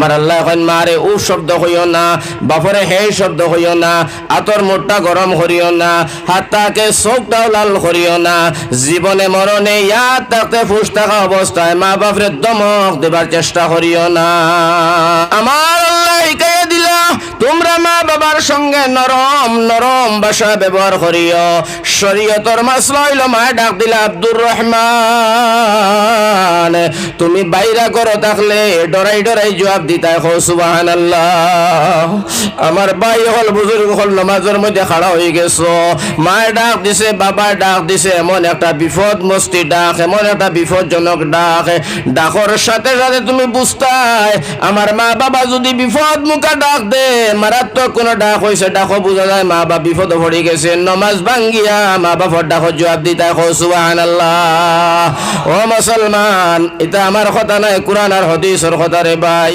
আমার আল্লাহ এখন মারে উ শব্দ হইও না। বাপরে হে শব্দ হইও না। আতর মোটটা গরম করিও না। হাতটাকে চোখটাও লাল করিও না। জীবনে মরণে ইয়াদ থাকতে ফুস থাকা অবস্থায় মা বাপরে দমক দেবার চেষ্টা করিও না। আমার আল্লাহ শিখাইয়া দিলা, তোমরা মা বাবার সঙ্গে নরম নরম ভাষা ব্যবহার করিও। শরীয়তর মাসলা হইল মায় ডাক দিলা আব্দুর রহমান। তুমি বাইরা করো থাকলে ডরাই ডরাই জবাব দিতা হো সুবাহান আমার ভাই হল বুজুর্গ হল নমাজের মধ্যে খাড়া হয়ে গেছো। মায়ের ডাক দিছে বাবার ডাক দিছে, এমন একটা বিপদ মস্তি ডাক, এমন একটা বিপদজনক ডাক। ডাকর সাথে সাথে তুমি বুঝতাই, আমার মা বাবা যদি বিপদ মুখা ডাক দে, মারাত্মক কোনো ডাক হয়েছে ডাকও বোঝা যায় মা বাবা বিপদ পড়ে গেছে। নমাজ ভাঙ্গিয়া মা বাবার ডাকর জবাব দিতাই হো সুবাহান ও মুসলমান, এটা আমার কথা নাই কোরআন আর হদিসর কথা রে ভাই।